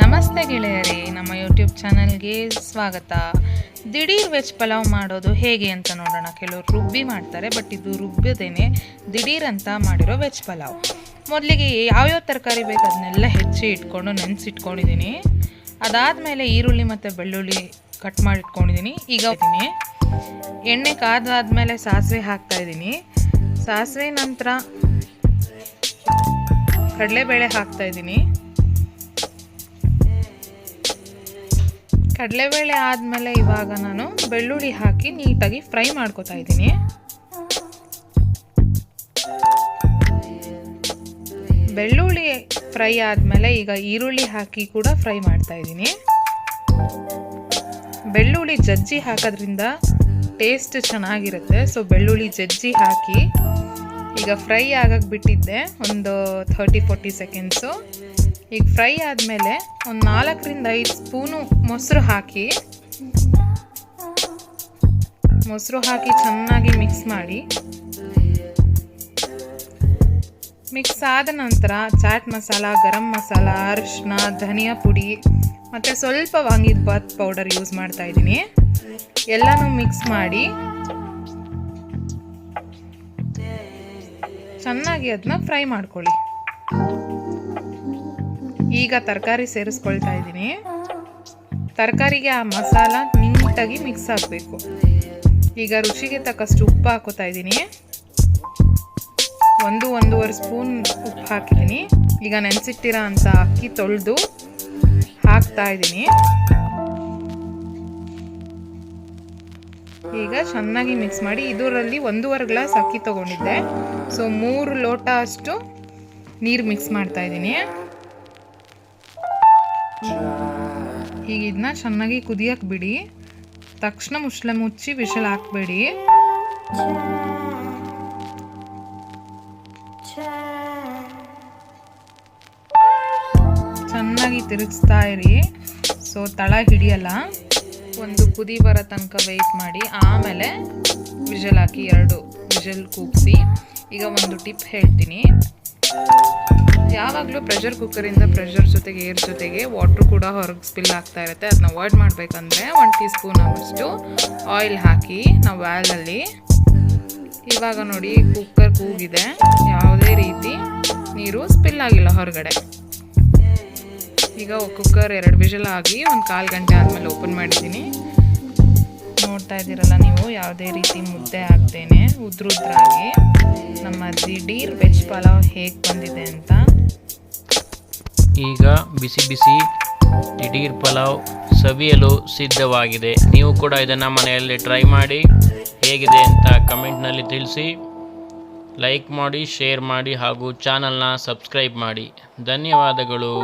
ನಮಸ್ತೆ ಗೆಳೆಯರೇ, ನಮ್ಮ ಯೂಟ್ಯೂಬ್ ಚಾನಲ್ಗೆ ಸ್ವಾಗತ. ದಿಢೀರ್ ವೆಜ್ ಪಲಾವ್ ಮಾಡೋದು ಹೇಗೆ ಅಂತ ನೋಡೋಣ. ಕೆಲವರು ರುಬ್ಬಿ ಮಾಡ್ತಾರೆ, ಬಟ್ ಇದು ರುಬ್ಬದೇನೆ ದಿಢೀರ್ ಅಂತ ಮಾಡಿರೋ ವೆಜ್ ಪಲಾವ್. ಮೊದಲಿಗೆ ಯಾವ್ಯಾವ ತರಕಾರಿ ಬೇಕು ಅದನ್ನೆಲ್ಲ ಹೆಚ್ಚಿ ಇಟ್ಕೊಂಡು, ನೆನೆಸಿಟ್ಕೊಂಡಿದ್ದೀನಿ. ಅದಾದಮೇಲೆ ಈರುಳ್ಳಿ ಮತ್ತು ಬೆಳ್ಳುಳ್ಳಿ ಕಟ್ ಮಾಡಿಟ್ಕೊಂಡಿದ್ದೀನಿ. ಈಗ ಇದ್ದೀನಿ ಎಣ್ಣೆ ಕಾದಾದ್ಮೇಲೆ ಸಾಸಿವೆ ಹಾಕ್ತಾ ಇದ್ದೀನಿ. ಸಾಸಿವೆ ನಂತರ ಕಡಲೆಬೇಳೆ ಹಾಕ್ತಾ ಕಡಲೆಬೇಳೆ ಆದಮೇಲೆ ಇವಾಗ ನಾನು ಬೆಳ್ಳುಳ್ಳಿ ಹಾಕಿ ನೀಟಾಗಿ ಫ್ರೈ ಮಾಡ್ಕೋತಾ ಇದ್ದೀನಿ. ಬೆಳ್ಳುಳ್ಳಿ ಫ್ರೈ ಆದಮೇಲೆ ಈಗ ಈರುಳ್ಳಿ ಹಾಕಿ ಕೂಡ ಫ್ರೈ ಮಾಡ್ತಾ ಇದ್ದೀನಿ. ಬೆಳ್ಳುಳ್ಳಿ ಜಜ್ಜಿ ಹಾಕೋದ್ರಿಂದ ಟೇಸ್ಟ್ ಚೆನ್ನಾಗಿರುತ್ತೆ. ಸೊ, ಬೆಳ್ಳುಳ್ಳಿ ಜಜ್ಜಿ ಹಾಕಿ ಈಗ ಫ್ರೈ ಆಗಕ್ಕೆ ಬಿಟ್ಟಿದ್ದೆ ಒಂದು ಥರ್ಟಿ ಫೋರ್ಟಿ ಸೆಕೆಂಡ್ಸು ಈಗ ಫ್ರೈ ಆದಮೇಲೆ ಒಂದು ನಾಲ್ಕರಿಂದ ಐದು ಸ್ಪೂನು ಮೊಸರು ಹಾಕಿ ಮೊಸರು ಹಾಕಿ ಚೆನ್ನಾಗಿ ಮಿಕ್ಸ್ ಮಾಡಿ. ಮಿಕ್ಸ್ ಆದ ನಂತರ ಚಾಟ್ ಮಸಾಲ, ಗರಂ ಮಸಾಲ ಅರಿಶಿನ ಧನಿಯಾ ಪುಡಿ ಮತ್ತು ಸ್ವಲ್ಪ ವಾಂಗಿದ ಬಾತ್ ಪೌಡರ್ ಯೂಸ್ ಮಾಡ್ತಾ ಇದ್ದೀನಿ. ಎಲ್ಲನೂ ಮಿಕ್ಸ್ ಮಾಡಿ. ಚೆನ್ನಾಗಿ ಅದನ್ನ ಫ್ರೈ ಮಾಡ್ಕೊಳ್ಳಿ. ಈಗ ತರಕಾರಿ ಸೇರಿಸ್ಕೊಳ್ತಾ ಇದ್ದೀನಿ. ತರಕಾರಿಗೆ ಆ ಮಸಾಲ ನೀಟಾಗಿ ಮಿಕ್ಸ್ ಆಗಬೇಕು. ಈಗ ರುಚಿಗೆ ತಕ್ಕಷ್ಟು ಉಪ್ಪು ಹಾಕೋತಾ ಇದ್ದೀನಿ. ಒಂದು ಒಂದೂವರೆ ಸ್ಪೂನ್ ಉಪ್ಪು ಹಾಕಿದ್ದೀನಿ. ಈಗ ನೆನೆಸಿಟ್ಟಿರೋ ಅಂಥ ಅಕ್ಕಿ ತೊಳೆದು ಹಾಕ್ತಾ ಇದ್ದೀನಿ. ಈಗ ಚೆನ್ನಾಗಿ ಮಿಕ್ಸ್ ಮಾಡಿ ಇದರಲ್ಲಿ ಒಂದೂವರೆ ಗ್ಲಾಸ್ ಅಕ್ಕಿ ತೊಗೊಂಡಿದ್ದೆ. ಸೊ ಮೂರು ಲೋಟ ಅಷ್ಟು ನೀರು ಮಿಕ್ಸ್ ಮಾಡ್ತಾ ಇದ್ದೀನಿ. ಈಗ ಇದನ್ನ ಚೆನ್ನಾಗಿ ಕುದಿಯಕ್ಕೆ ಬಿಡಿ. ತಕ್ಷಣ ಮುಚ್ಚಳ ಮುಚ್ಚಿ ವಿಶಲ್ ಹಾಕ್ಬೇಡಿ. ಚೆನ್ನಾಗಿ ತಿರುಗಿಸ್ತಾ ಇರಿ. ಸೊ ತಳ ಹಿಡಿಯಲ್ಲ. ಒಂದು ಕುದಿ ಬರೋ ತನಕ ವೆಯ್ಟ್ ಮಾಡಿ. ಆಮೇಲೆ ವಿಷಲ್ ಹಾಕಿ ಎರಡು ವಿಷಲ್ ಕೂಗಿಸಿ. ಈಗ ಒಂದು ಟಿಪ್ ಹೇಳ್ತೀನಿ. ಯಾವಾಗಲೂ ಪ್ರೆಷರ್ ಕುಕ್ಕರಿಂದ ಪ್ರೆಷರ್ ಜೊತೆಗೆ ಏರ್ ಜೊತೆಗೆ ವಾಟ್ರ್ ಕೂಡ ಹೊರಗೆ ಸ್ಪಿಲ್ ಆಗ್ತಾ ಇರುತ್ತೆ. ಅದನ್ನ ಅವಾಯ್ಡ್ ಮಾಡಬೇಕಂದ್ರೆ ಒನ್ ಟೀ ಸ್ಪೂನ್ ಆಗೋಷ್ಟು ಆಯಿಲ್ ಹಾಕಿ ನಾವು ವ್ಯಾಲಲ್ಲಿ ಇವಾಗ ನೋಡಿ ಕುಕ್ಕರ್ ಕೂಗಿದೆ. ಯಾವುದೇ ರೀತಿ ನೀರು ಸ್ಪಿಲ್ ಆಗಿಲ್ಲ ಹೊರಗಡೆ. ಈಗ ಕುಕ್ಕರ್ ಎರಡು ವಿಷಲ್ ಆಗಿ ಒಂದು ಕಾಲು ಗಂಟೆ ಆದಮೇಲೆ ಓಪನ್ ಮಾಡಿದ್ದೀನಿ. ನೋಡ್ತಾ ಇದ್ದೀರಲ್ಲ ನೀವು, ಯಾವುದೇ ರೀತಿ ಮುದ್ದೆ ಆಗ್ದೇನೆ ಉದ್ರುದ್ರಾಗಿ ನಮ್ಮ ದಿಢೀರ್ ವೆಜ್ ಪಲಾವ್ ಹೇಗೆ ಬಂದಿದೆ ಅಂತ. ಈಗ ಬಿಸಿ ಬಿಸಿ ದಿಢೀರ್ ಪಲಾವ್ ಸವಿಯಲು ಸಿದ್ಧವಾಗಿದೆ. ನೀವು ಕೂಡ ಇದನ್ನು ಮನೆಯಲ್ಲಿ ಟ್ರೈ ಮಾಡಿ ಹೇಗಿದೆ ಅಂತ ಕಮೆಂಟ್ನಲ್ಲಿ ತಿಳಿಸಿ. ಲೈಕ್ ಮಾಡಿ ಶೇರ್ ಮಾಡಿ ಹಾಗೂ ಚಾನಲ್ನ ಸಬ್ಸ್ಕ್ರೈಬ್ ಮಾಡಿ. ಧನ್ಯವಾದಗಳು.